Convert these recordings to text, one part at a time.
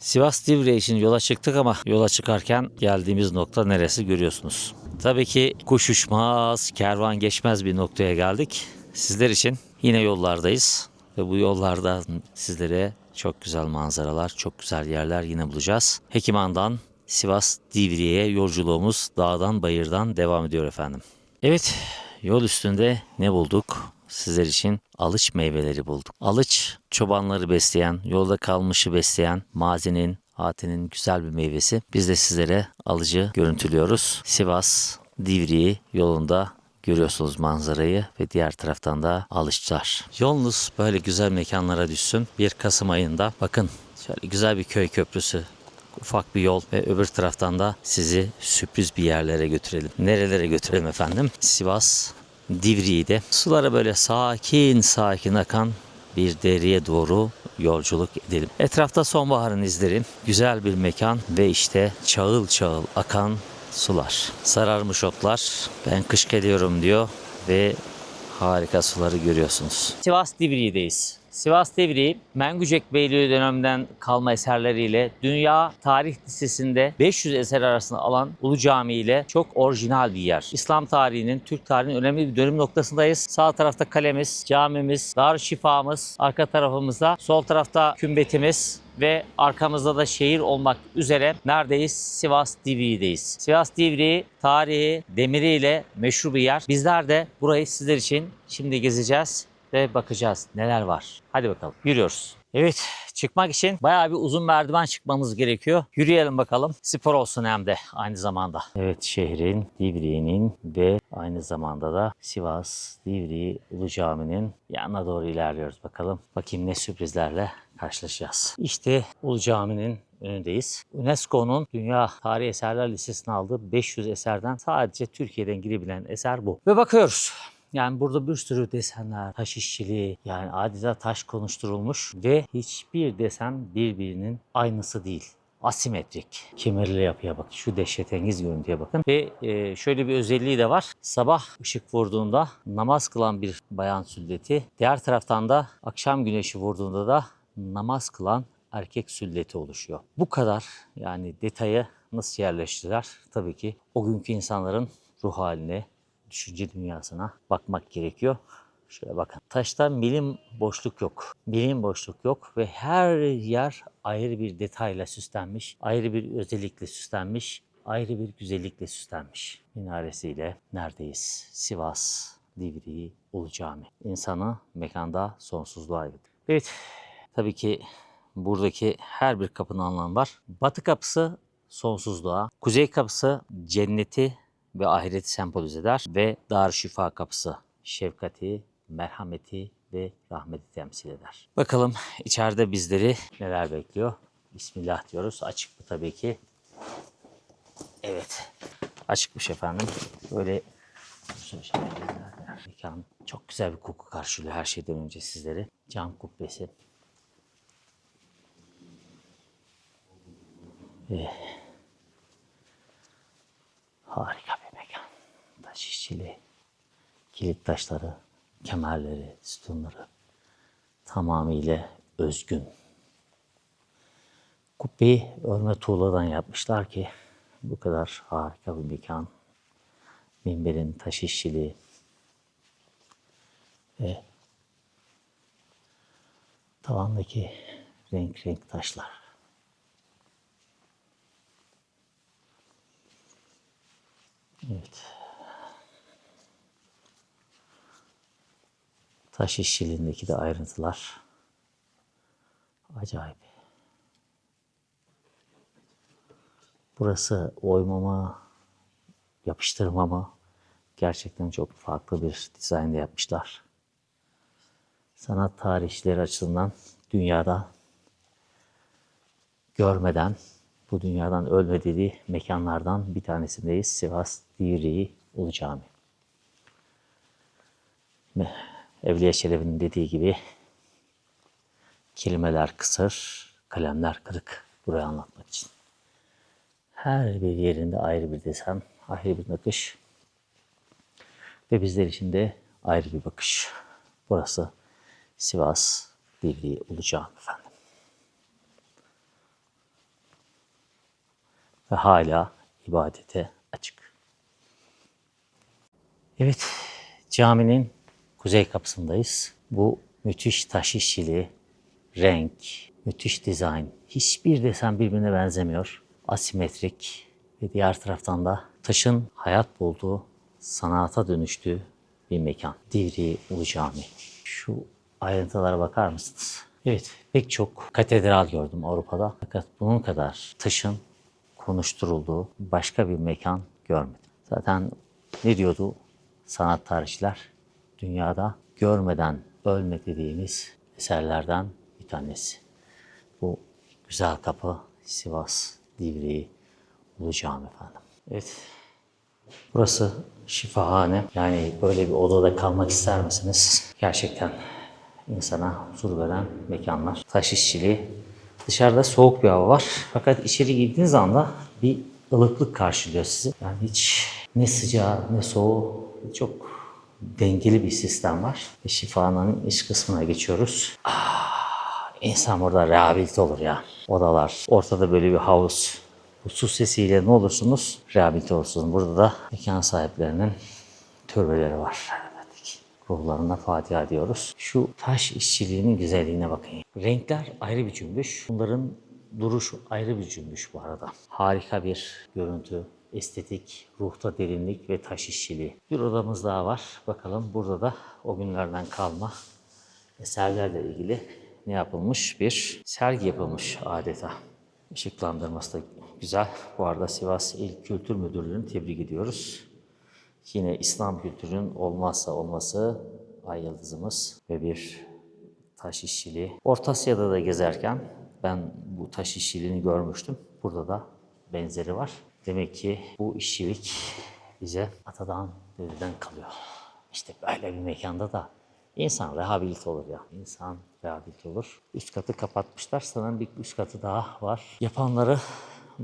Sivas Divriğe için yola çıktık ama yola çıkarken geldiğimiz nokta neresi görüyorsunuz. Tabii ki kuş uçmaz, kervan geçmez bir noktaya geldik. Sizler için yine yollardayız ve bu yollarda sizlere çok güzel manzaralar, çok güzel yerler yine bulacağız. Hekiman'dan Sivas Divriğe'ye yolculuğumuz dağdan bayırdan devam ediyor efendim. Evet, yol üstünde ne bulduk? Sizler için alıç meyveleri bulduk. Alıç çobanları besleyen, yolda kalmışı besleyen mazinin, Hate'nin güzel bir meyvesi. Biz de sizlere alıcı görüntülüyoruz. Sivas Divriği yolunda görüyorsunuz manzarayı ve diğer taraftan da alışçılar. Yolunuz böyle güzel mekanlara düşsün. 1 Kasım ayında bakın şöyle güzel bir köy köprüsü ufak bir yol ve öbür taraftan da sizi sürpriz bir yerlere götürelim. Nerelere götürelim efendim? Sivas Divriği'de sulara böyle sakin sakin akan bir deriye doğru yolculuk edelim. Etrafta sonbaharın izleri, güzel bir mekan ve işte çağıl çağıl akan sular. Sararmış otlar. Ben kış geliyorum diyor ve harika suları görüyorsunuz. Sivas Divriği'deyiz. Sivas Divriği, Mengücek Beyliği döneminden kalma eserleriyle Dünya Tarih Listesi'nde 500 eser arasında alan Ulu Cami ile çok orijinal bir yer. İslam tarihinin, Türk tarihinin önemli bir dönüm noktasındayız. Sağ tarafta kalemiz, camimiz, Darüşşifamız, arka tarafımızda, sol tarafta kümbetimiz, ve arkamızda da şehir olmak üzere neredeyiz? Sivas Divriği'deyiz. Sivas Divriği tarihi, demiriyle meşhur bir yer. Bizler de burayı sizler için şimdi gezeceğiz ve bakacağız neler var. Hadi bakalım yürüyoruz. Evet çıkmak için bayağı bir uzun merdiven çıkmamız gerekiyor. Yürüyelim bakalım. Spor olsun hem de aynı zamanda. Evet şehrin, Divriği'nin ve aynı zamanda da Sivas Divriği Ulu Cami'nin yanına doğru ilerliyoruz bakalım. Bakayım ne sürprizlerle karşılaşacağız. İşte Ulu Cami'nin önündeyiz. UNESCO'nun Dünya Tarihi Eserler Listesi'ne aldığı 500 eserden sadece Türkiye'den girebilen eser bu. Ve bakıyoruz. Yani burada bir sürü desenler, taş işçiliği yani adeta taş konuşturulmuş ve hiçbir desen birbirinin aynısı değil. Asimetrik. Kemerli yapıya bak. Şu dehşetengiz görüntüye bakın. Ve e, şöyle bir özelliği de var. Sabah ışık vurduğunda namaz kılan bir bayan sülleti. Diğer taraftan da akşam güneşi vurduğunda da namaz kılan erkek sülleti oluşuyor. Bu kadar yani detayı nasıl yerleştiler? Tabii ki o günkü insanların ruh haline, düşünce dünyasına bakmak gerekiyor. Şöyle bakın. Taşta milim boşluk yok. Milim boşluk yok ve her yer ayrı bir detayla süslenmiş, ayrı bir özellikle süslenmiş, ayrı bir güzellikle süslenmiş. Minaresiyle neredeyiz? Sivas, Divriği, Ulu Cami. İnsanı mekanda sonsuzluğa götürüyor. Evet, tabii ki buradaki her bir kapının anlamı var. Batı kapısı sonsuzluğa, kuzey kapısı cenneti ve ahireti sembolize eder ve Darüşşifa kapısı şefkati, merhameti ve rahmeti temsil eder. Bakalım içeride bizleri neler bekliyor. Bismillah diyoruz. Açık mı tabii ki? Evet. Açıkmış efendim. Böyle mekan çok güzel bir koku karşılıyor her şeyden önce sizleri. Cam kubbesi. Harika bir mekan. Taş işçiliği, kilit taşları, kemerleri, sütunları tamamıyla özgün. Kubbeyi örme tuğladan yapmışlar ki bu kadar harika bir mekan. Minberin taş işçiliği ve tavandaki renk renk taşlar. Evet. Taş işçiliğindeki de ayrıntılar acayip. Burası oyma mı, yapıştırma mı? Gerçekten çok farklı bir dizaynda yapmışlar. Sanat tarihçileri açısından dünyada görmeden, bu dünyadan ölme dediği mekanlardan bir tanesindeyiz. Sivas Divriği Ulu Cami. Evliya Çelebi'nin dediği gibi kelimeler kısır, kalemler kırık burayı anlatmak için. Her bir yerinde ayrı bir desen, ayrı bir nakış ve bizler için de ayrı bir bakış. Burası Sivas Divriği Cami efendim. ve hala ibadete açık. Evet, caminin kuzey kapısındayız. Bu müthiş taş işçiliği, renk, müthiş dizayn. Hiçbir desen birbirine benzemiyor. Asimetrik ve diğer taraftan da taşın hayat bulduğu, sanata dönüştüğü bir mekan. Divriği Ulu Cami. Şu ayrıntılara bakar mısınız? Evet, pek çok katedral gördüm Avrupa'da. Fakat bunun kadar taşın konuşturulduğu başka bir mekan görmedim. Zaten ne diyordu sanat tarihçiler? Dünyada görmeden ölme dediğimiz eserlerden bir tanesi. Bu güzel kapı Sivas Divriği Ulu Cami efendim. Evet. Burası şifahane. Yani böyle bir odada kalmak ister misiniz? Gerçekten insana huzur veren mekanlar. Taş işçiliği. Dışarıda soğuk bir hava var. Fakat içeri girdiğiniz anda bir ılıklık karşılıyor sizi. Yani hiç ne sıcağı ne soğuğu çok dengeli bir sistem var. Ve şifanın iç kısmına geçiyoruz. Ah, insan burada rehabilite olur ya. Odalar, ortada böyle bir havuz. Bu su sesiyle ne olursunuz? Rehabilite olursunuz. Burada da mekan sahiplerinin türbeleri var. Ruhlarına Fatiha diyoruz. Şu taş işçiliğinin güzelliğine bakın. Renkler ayrı bir cümbüş. Bunların duruş ayrı bir cümbüş bu arada. Harika bir görüntü, estetik, ruhta derinlik ve taş işçiliği. Bir odamız daha var. Bakalım burada da o günlerden kalma eserlerle ilgili ne yapılmış? Bir sergi yapılmış adeta. Işıklandırması da güzel. Bu arada Sivas İl Kültür Müdürlüğü'nü tebrik ediyoruz. Yine İslam kültürünün olmazsa olması ay yıldızımız ve bir taş işçiliği. Orta Asya'da da gezerken ben bu taş işçiliğini görmüştüm. Burada da benzeri var. Demek ki bu işçilik bize atadan dededen kalıyor. İşte böyle bir mekanda da insan rehabilite olur ya. İnsan rehabilite olur. Üst katı kapatmışlar. Sanırım bir üst katı daha var. Yapanları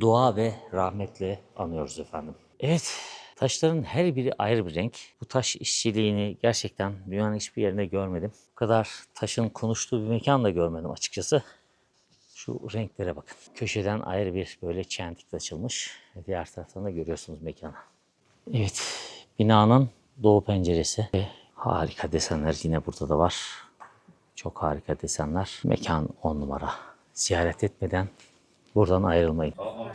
dua ve rahmetle anıyoruz efendim. Evet, taşların her biri ayrı bir renk. Bu taş işçiliğini gerçekten dünyanın hiçbir yerinde görmedim. Bu kadar taşın konuştuğu bir mekan da görmedim açıkçası. Şu renklere bakın. Köşeden ayrı bir böyle çentik açılmış. Diğer taraftan da görüyorsunuz mekanı. Evet, binanın doğu penceresi harika desenler yine burada da var. Çok harika desenler. Mekan on numara. Ziyaret etmeden buradan ayrılmayın.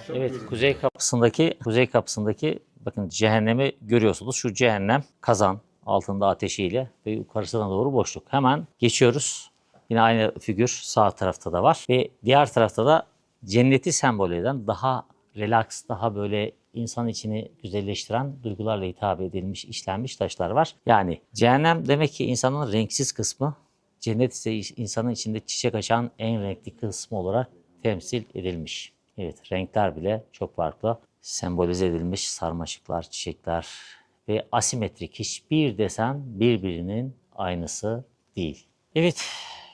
Evet, kuzey kapısındaki kuzey kapısındaki bakın cehennemi görüyorsunuz. Şu cehennem kazan altında ateşiyle ve yukarısına doğru boşluk. Hemen geçiyoruz. Yine aynı figür sağ tarafta da var ve diğer tarafta da cenneti sembol eden daha relax, daha böyle insan içini güzelleştiren duygularla hitap edilmiş, işlenmiş taşlar var. Yani cehennem demek ki insanın renksiz kısmı, cennet ise insanın içinde çiçek açan en renkli kısmı olarak temsil edilmiş. Evet, renkler bile çok farklı. Sembolize edilmiş sarmaşıklar, çiçekler ve asimetrik hiçbir desen birbirinin aynısı değil. Evet,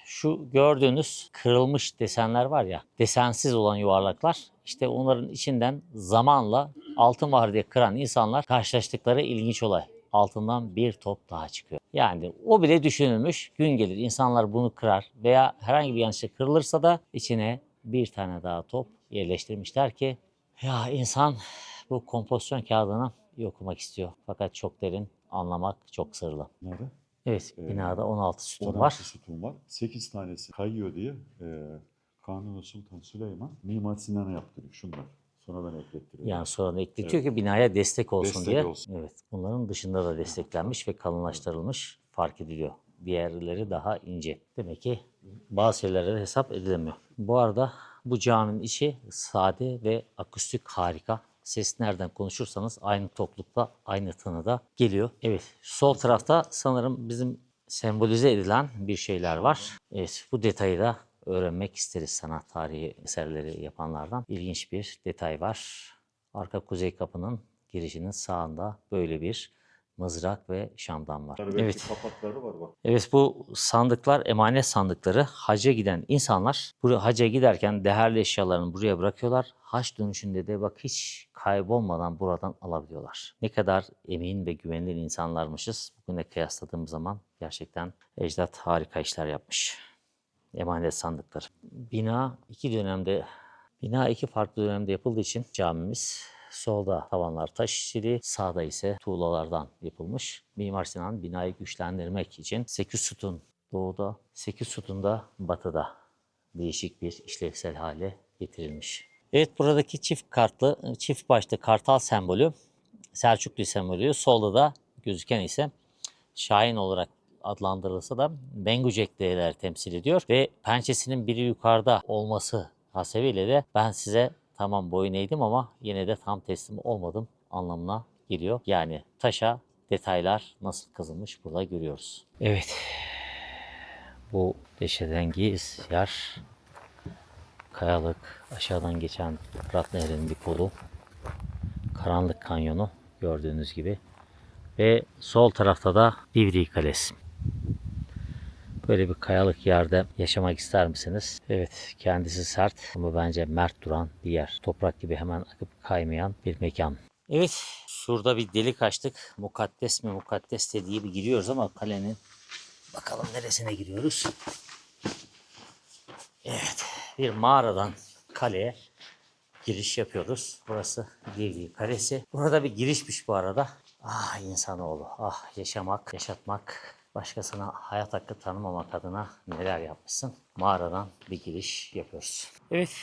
şu gördüğünüz kırılmış desenler var ya, desensiz olan yuvarlaklar, işte onların içinden zamanla altın var diye kıran insanlar karşılaştıkları ilginç olay. Altından bir top daha çıkıyor. Yani o bile düşünülmüş. Gün gelir insanlar bunu kırar veya herhangi bir yanlışla kırılırsa da içine bir tane daha top yerleştirmişler ki ya insan bu kompozisyon kağıdını okumak istiyor. Fakat çok derin, anlamak çok sırlı. Nerede? Evet, Ee, binada 16 sütun 16 var. sütun var. 8 tanesi kayıyor diye e, Kanuni Sultan Süleyman Mimar Sinan'a yaptırıyor şunlar. Sonradan eklettiriyor. Yani sonra da ekletiyor ki binaya destek olsun Destek diye. olsun. Evet. Bunların dışında da desteklenmiş ve kalınlaştırılmış fark ediliyor. Diğerleri daha ince. Demek ki bazı şeylere hesap edilemiyor. Bu arada bu caminin içi sade ve akustik harika. Ses nereden konuşursanız aynı toplulukta, aynı tanıda geliyor. Evet, sol tarafta sanırım bizim sembolize edilen bir şeyler var. Evet, bu detayı da öğrenmek isteriz sanat tarihi eserleri yapanlardan. İlginç bir detay var. Arka kuzey kapının girişinin sağında böyle bir mızrak ve şamdan var. Belki Evet. kapakları var bak. Evet bu sandıklar emanet sandıkları. Hacca giden insanlar buraya hacca giderken değerli eşyalarını buraya bırakıyorlar. Haç dönüşünde de bak hiç kaybolmadan buradan alabiliyorlar. Ne kadar emin ve güvenilir insanlarmışız. Bugüne kıyasladığım zaman gerçekten ecdat harika işler yapmış. Emanet sandıkları. Bina iki dönemde Bina iki farklı dönemde yapıldığı için camimiz solda tavanlar taş işçiliği, sağda ise tuğlalardan yapılmış. Mimar Sinan binayı güçlendirmek için 8 sütun doğuda, 8 sütun da batıda değişik bir işlevsel hale getirilmiş. Evet buradaki çift kartlı, çift başlı kartal sembolü Selçuklu sembolü. Solda da gözüken ise Şahin olarak adlandırılsa da Bengücekliler temsil ediyor ve pençesinin biri yukarıda olması hasebiyle de ben size tamam boyun eğdim ama yine de tam teslim olmadım anlamına geliyor. Yani taşa detaylar nasıl kazınmış burada görüyoruz. Evet. Bu Deşedengiz yer kayalık aşağıdan geçen Fırat Nehri'nin bir kolu. Karanlık kanyonu gördüğünüz gibi. Ve sol tarafta da Divri Kalesi. Böyle bir kayalık yerde yaşamak ister misiniz? Evet, kendisi sert ama bence mert duran bir yer. Toprak gibi hemen akıp kaymayan bir mekan. Evet, şurada bir delik açtık. Mukaddes mi mukaddes dediği bir giriyoruz ama kalenin bakalım neresine giriyoruz. Evet, bir mağaradan kaleye giriş yapıyoruz. Burası Divri Kalesi. Burada bir girişmiş bu arada. Ah insanoğlu, ah yaşamak, yaşatmak, başkasına hayat hakkı tanımamak adına neler yapmışsın. Mağaradan bir giriş yapıyoruz. Evet,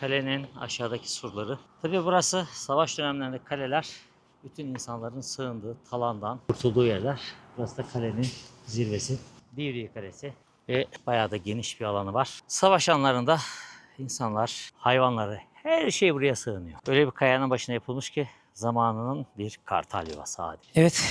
kalenin aşağıdaki surları. Tabii burası savaş dönemlerinde kaleler bütün insanların sığındığı talandan kurtulduğu yerler. Burası da kalenin zirvesi. Divriği Kalesi ve bayağı da geniş bir alanı var. Savaş anlarında insanlar, hayvanları, her şey buraya sığınıyor. Böyle bir kayanın başına yapılmış ki zamanının bir kartal yuvası adeta. Evet,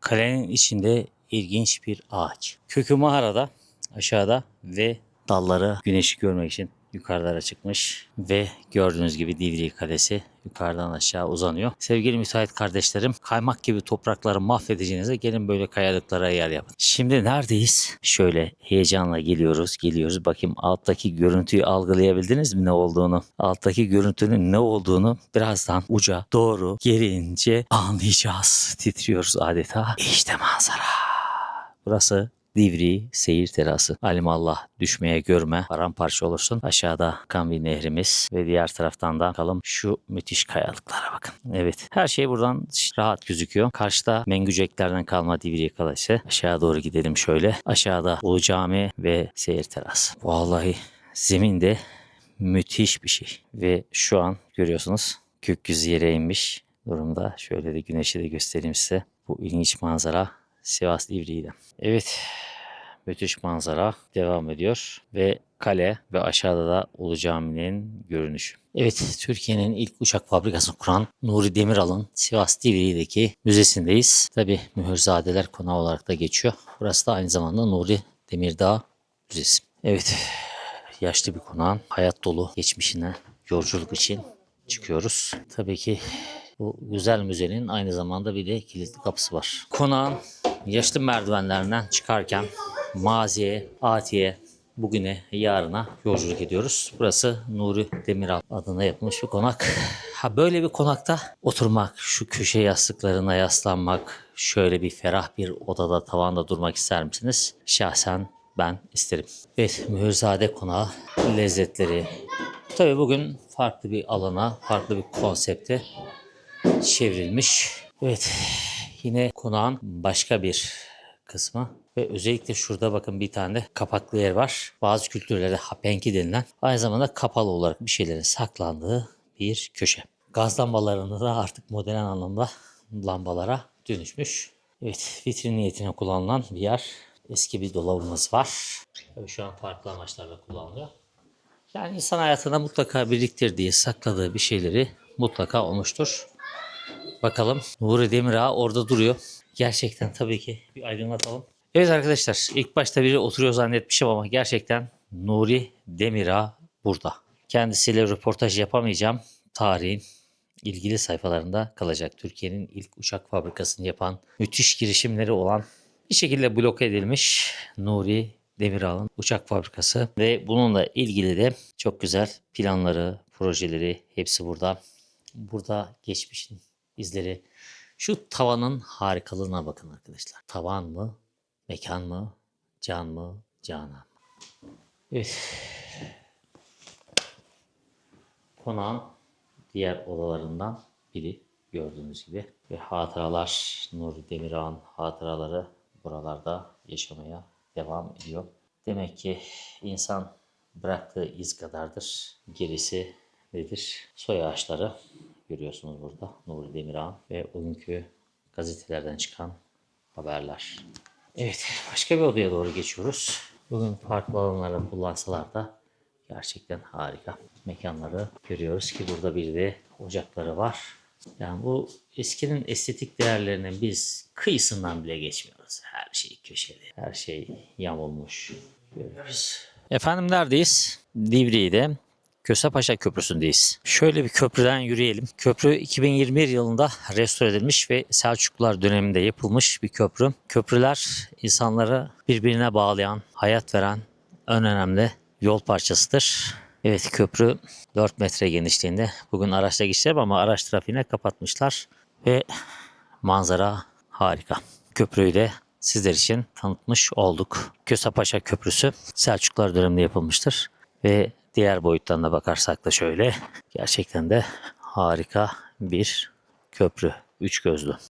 kalenin içinde ilginç bir ağaç. Kökü mağarada, aşağıda ve dalları güneşi görmek için yukarılara çıkmış ve gördüğünüz gibi Divriği Kalesi yukarıdan aşağı uzanıyor. Sevgili müsait kardeşlerim, kaymak gibi toprakları mahvedeceğinize gelin böyle kayalıklara yer yapın. Şimdi neredeyiz? Şöyle heyecanla geliyoruz, geliyoruz. Bakayım alttaki görüntüyü algılayabildiniz mi ne olduğunu? Alttaki görüntünün ne olduğunu birazdan uca doğru gelince anlayacağız. Titriyoruz adeta. İşte manzara. Burası Divri seyir terası. Alimallah düşmeye görme. Paramparça olursun. Aşağıda akan bir nehrimiz ve diğer taraftan da bakalım şu müthiş kayalıklara bakın. Evet. Her şey buradan rahat gözüküyor. Karşıda Mengüceklerden kalma Divri Kalesi. Aşağı doğru gidelim şöyle. Aşağıda Ulu Cami ve seyir terası. Vallahi zeminde müthiş bir şey. Ve şu an görüyorsunuz gökyüzü yere inmiş durumda. Şöyle de güneşi de göstereyim size. Bu ilginç manzara Sivas Divriği'den. Evet. Müthiş manzara devam ediyor ve kale ve aşağıda da Ulu Cami'nin görünüşü. Evet, Türkiye'nin ilk uçak fabrikasını kuran Nuri Demiral'ın Sivas Divriği'deki müzesindeyiz. Tabi Mühürzadeler Konağı olarak da geçiyor. Burası da aynı zamanda Nuri Demirdağ Müzesi. Evet, yaşlı bir konağın hayat dolu geçmişine yolculuk için çıkıyoruz. Tabii ki bu güzel müzenin aynı zamanda bir de kilitli kapısı var. Konağın yaşlı merdivenlerinden çıkarken maziye, atiye, bugüne, yarına yolculuk ediyoruz. Burası Nuri Demiral adına yapılmış bir konak. Ha böyle bir konakta oturmak, şu köşe yastıklarına yaslanmak, şöyle bir ferah bir odada tavanda durmak ister misiniz? Şahsen ben isterim. Evet, Mühürzade Konağı lezzetleri. Tabii bugün farklı bir alana, farklı bir konsepte çevrilmiş. Evet, yine konağın başka bir kısmı ve özellikle şurada bakın bir tane de kapaklı yer var. Bazı kültürlerde hapenki denilen aynı zamanda kapalı olarak bir şeylerin saklandığı bir köşe. Gaz lambalarında da artık modern anlamda lambalara dönüşmüş. Evet vitrin niyetine kullanılan bir yer. Eski bir dolabımız var. Tabii şu an farklı amaçlarla kullanılıyor. Yani insan hayatında mutlaka biriktirdiği, sakladığı bir şeyleri mutlaka olmuştur. Bakalım Nuri Demirağ orada duruyor. Gerçekten tabii ki bir aydınlatalım. Evet arkadaşlar ilk başta biri oturuyor zannetmişim ama gerçekten Nuri Demirağ burada. Kendisiyle röportaj yapamayacağım. Tarihin ilgili sayfalarında kalacak. Türkiye'nin ilk uçak fabrikasını yapan, müthiş girişimleri olan bir şekilde bloke edilmiş Nuri Demiral'ın uçak fabrikası ve bununla ilgili de çok güzel planları, projeleri hepsi burada. Burada geçmişin izleri. Şu tavanın harikalığına bakın arkadaşlar. Tavan mı, mekan mı, can mı, canan mı? Evet. konağın diğer odalarından biri gördüğünüz gibi. Ve hatıralar, Nuri Demirağ'ın hatıraları buralarda yaşamaya devam ediyor. Demek ki insan bıraktığı iz kadardır. Gerisi nedir? Soy ağaçları görüyorsunuz burada. Nuri Demirağ'ın ve o günkü gazetelerden çıkan haberler. Evet, başka bir odaya doğru geçiyoruz. Bugün farklı alanları kullansalar da gerçekten harika mekanları görüyoruz ki burada bir de ocakları var. Yani bu eskinin estetik değerlerinin biz kıyısından bile geçmiyoruz. Her şey köşeli, her şey yamulmuş görüyoruz. Efendim neredeyiz? Divriği'de Kösepaşa Köprüsü'ndeyiz. Şöyle bir köprüden yürüyelim. Köprü 2021 yılında restore edilmiş ve Selçuklular döneminde yapılmış bir köprü. Köprüler insanları birbirine bağlayan, hayat veren en önemli yol parçasıdır. Evet köprü 4 metre genişliğinde. Bugün araçla geçeceğim ama araç trafiğine kapatmışlar. Ve manzara harika. Köprüyü de sizler için tanıtmış olduk. Kösepaşa Köprüsü Selçuklular döneminde yapılmıştır. Ve diğer boyuttan da bakarsak da şöyle gerçekten de harika bir köprü. Üç gözlü.